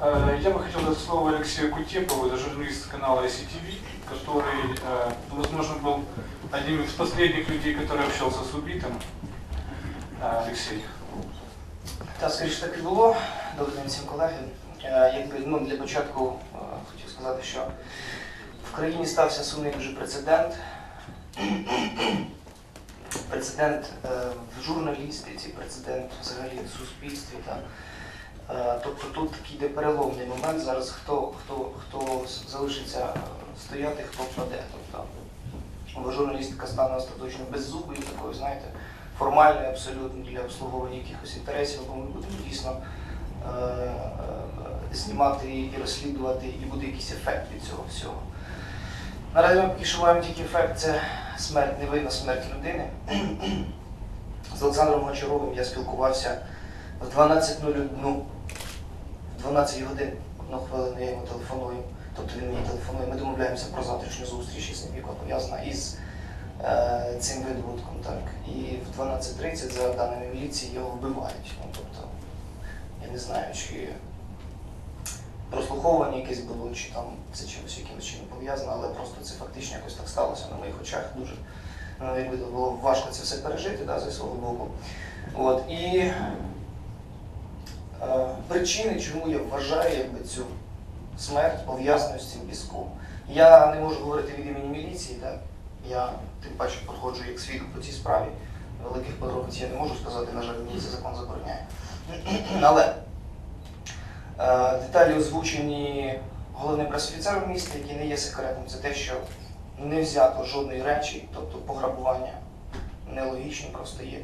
Э, Я бы хотел дать слово Алексею Кутепову, это журналист канала ICTV, который, э, возможно, был одним из последних людей, который общался с убитым. Э, Алексей. Та скоріше так і було. Добрий день всім колеги. Е, Якби ну для початку е, хотів сказати, що в країні стався сумний дуже прецедент. Прецедент е, в журналістиці, прецедент взагалі в суспільстві. Та. Е, Тобто тут такий йде переломний момент. Зараз хто, хто, хто залишиться е, стояти, хто впаде. Тобто журналістика стане остаточно беззубою, такою, знаєте, формальною абсолютно для обслуговування якихось інтересів, бо ми будемо дійсно е, е, знімати і розслідувати, і буде якийсь ефект від цього всього. Наразі ми поки що маємо тільки ефект це смерть, невинна смерть людини. З Олександром Гончаровим я спілкувався в 12.01, в 12 годин, одну хвилину я йому телефоную. Тобто він мені телефонує, ми домовляємося про завтрашню зустріч із ним, яка пов'язана із е, цим видобутком. Так. І в 12.30, за даними міліції, його вбивають. Ну, тобто, я не знаю, чи прослуховування якесь було, чи там це чимось якимось чином пов'язано, але просто це фактично якось так сталося на моїх очах. Дуже ну, якби було важко це все пережити да, зі свого боку. От, і причини, чому я вважаю якби, цю смерть пов'язаною з цим піском. Я не можу говорити від імені міліції, так? я тим паче проходжу як свідок по цій справі. Великих подробиць я не можу сказати, на жаль, мені закон забороняє. Але е, деталі озвучені головним пресофіцером міста, який не є секретом, це те, що не взято жодної речі, тобто пограбування нелогічно просто є.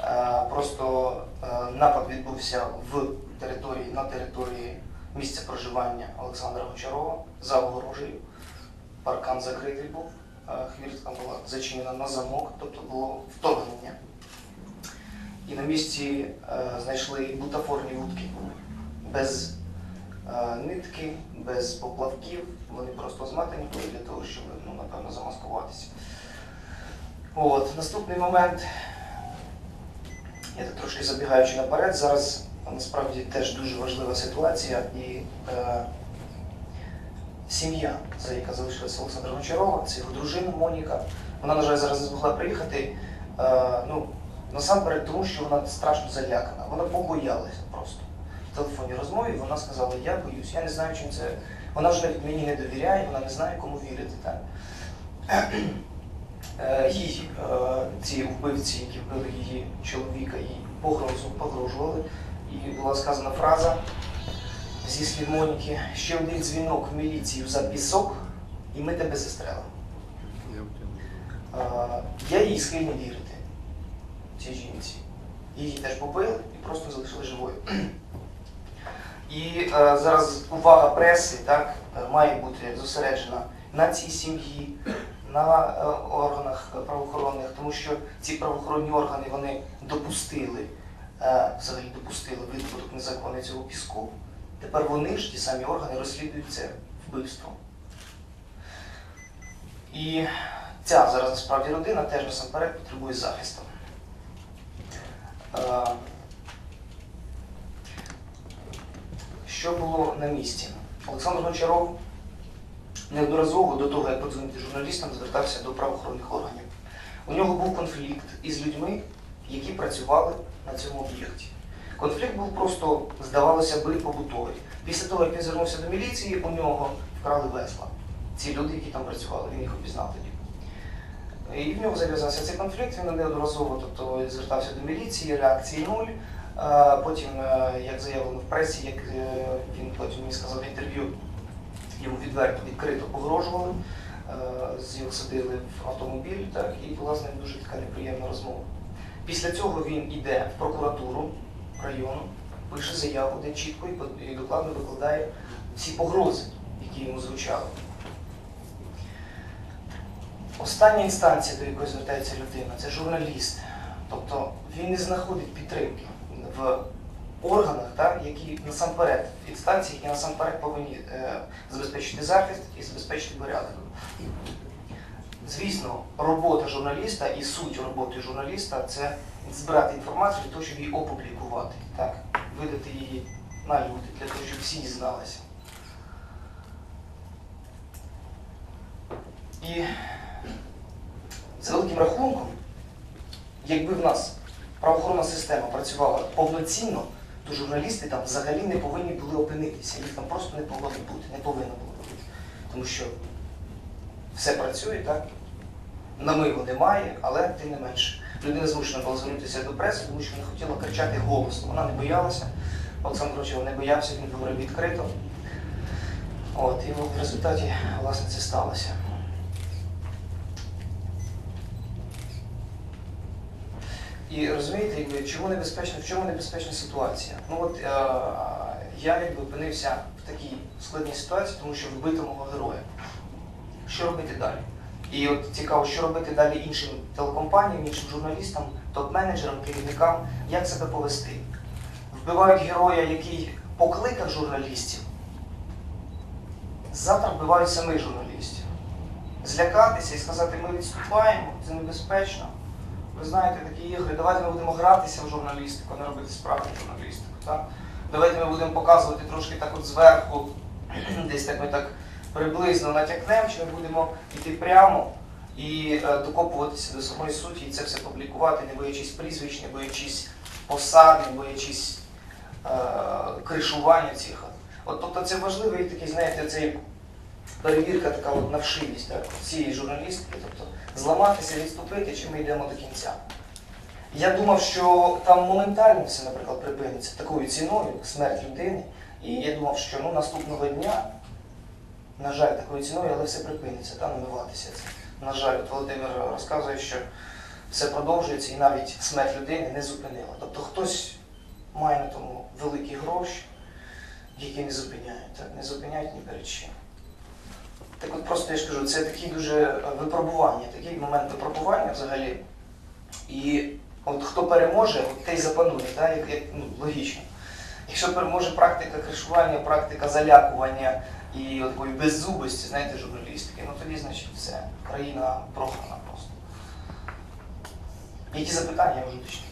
Е, Просто е, напад відбувся в території, на території місця проживання Олександра Гончарова за огорожею. Паркан закритий був, е, хвіртка була зачинена на замок, тобто було вторгнення. І на місці знайшли бутафорні вудки без нитки, без поплавків. Вони просто зматані були для того, щоб ну, напевно замаскуватися. От. Наступний момент, я так трошки забігаючи наперед, зараз насправді теж дуже важлива ситуація і е, сім'я, це яка залишилася Олександра Гончарова, це його дружина Моніка. Вона, на жаль, зараз не змогла приїхати. Е, ну, насамперед, тому що вона страшно залякана. Вона побоялася просто. В телефонній розмові вона сказала, я боюсь, я не знаю, чим це. Вона вже мені не довіряє, вона не знає, кому вірити. Так? Е, Їй е, ці вбивці, які вбили її чоловіка, їй погрозу погрожували. І була сказана фраза зі слів Моніки, ще один дзвінок в міліцію за пісок, і ми тебе застрелимо. Е, Я їй схильний вірити, цій жінці. Її теж побили і просто залишили живою. І е, зараз увага преси так, е, має бути зосереджена на цій сім'ї, на е, органах правоохоронних, тому що ці правоохоронні органи вони допустили, е, взагалі допустили видобуток незаконний цього піску. Тепер вони ж, ті самі органи, розслідують це вбивство. І ця зараз насправді родина теж насамперед потребує захисту. Е, Що було на місці? Олександр Гончаров неодноразово до того, як подзвонити журналістам, звертався до правоохоронних органів. У нього був конфлікт із людьми, які працювали на цьому об'єкті. Конфлікт був просто, здавалося би, побутовий. Після того, як він звернувся до міліції, у нього вкрали весла. Ці люди, які там працювали, він їх опізнав тоді. І в нього зав'язався цей конфлікт, він неодноразово тобто, звертався до міліції, реакції нуль. Потім, е, як заявлено в пресі, як е, він потім мені сказав в інтерв'ю, йому відверто відкрито погрожували, е, його садили в автомобіль, так, і ним дуже така неприємна розмова. Після цього він йде в прокуратуру району, пише заяву, де чітко і докладно викладає всі погрози, які йому звучали. Остання інстанція, до якої звертається людина, це журналіст. Тобто він не знаходить підтримки в органах, так, які насамперед, інстанції, які насамперед повинні е, забезпечити захист і забезпечити порядок. Звісно, робота журналіста і суть роботи журналіста це збирати інформацію для того, щоб її опублікувати, так, видати її на люди, для того, щоб всі дізналися. І за великим рахунком, якби в нас правоохоронна система працювала повноцінно, то журналісти там взагалі не повинні були опинитися. Їх там просто не повинно бути, не повинно було бути. Тому що все працює, так? Намиву немає, але тим не менше. Людина змушена була звернутися до преси, тому що вона хотіла кричати голосно. Вона не боялася. Олександр Грочев не боявся, він говорив відкрито. От, і в результаті, власне, це сталося. І розумієте, якби, чому небезпечна, в чому небезпечна ситуація? Ну от е, я якби опинився в такій складній ситуації, тому що вбито мого героя. Що робити далі? І от цікаво, що робити далі іншим телекомпаніям, іншим журналістам, топ-менеджерам, керівникам, як себе повести. Вбивають героя, який покликав журналістів. Завтра вбивають самих журналістів. Злякатися і сказати, ми відступаємо, це небезпечно. Ви знаєте такі ігри, давайте ми будемо гратися в журналістику, не робити справжню журналістику. Так? Давайте ми будемо показувати трошки так от зверху, десь так ми так приблизно натякнемо, чи ми будемо йти прямо і е, докопуватися до самої суті і це все публікувати, не боячись прізвищ, не боячись посад, не боячись е, кришування цих. От тобто це важливий такий, знаєте, цей перевірка така от на вшивість так, цієї журналістики, тобто зламатися, відступити, чи ми йдемо до кінця. Я думав, що там моментально все, наприклад, припиниться такою ціною, смерть людини. І я думав, що ну, наступного дня, на жаль, такою ціною, але все припиниться, та, намиватися. На жаль, от Володимир розказує, що все продовжується і навіть смерть людини не зупинила. Тобто хтось має на тому великі гроші, які не зупиняють, так, не зупиняють ні перед чим. Так от просто я ж кажу, це такі дуже е, випробування, такий момент випробування взагалі. І от хто переможе, от той запанує, так, як, як, ну, логічно. Якщо переможе практика кришування, практика залякування і такої беззубості, знаєте, журналістики, ну тоді, значить, все, країна програна просто. Які запитання вже точно?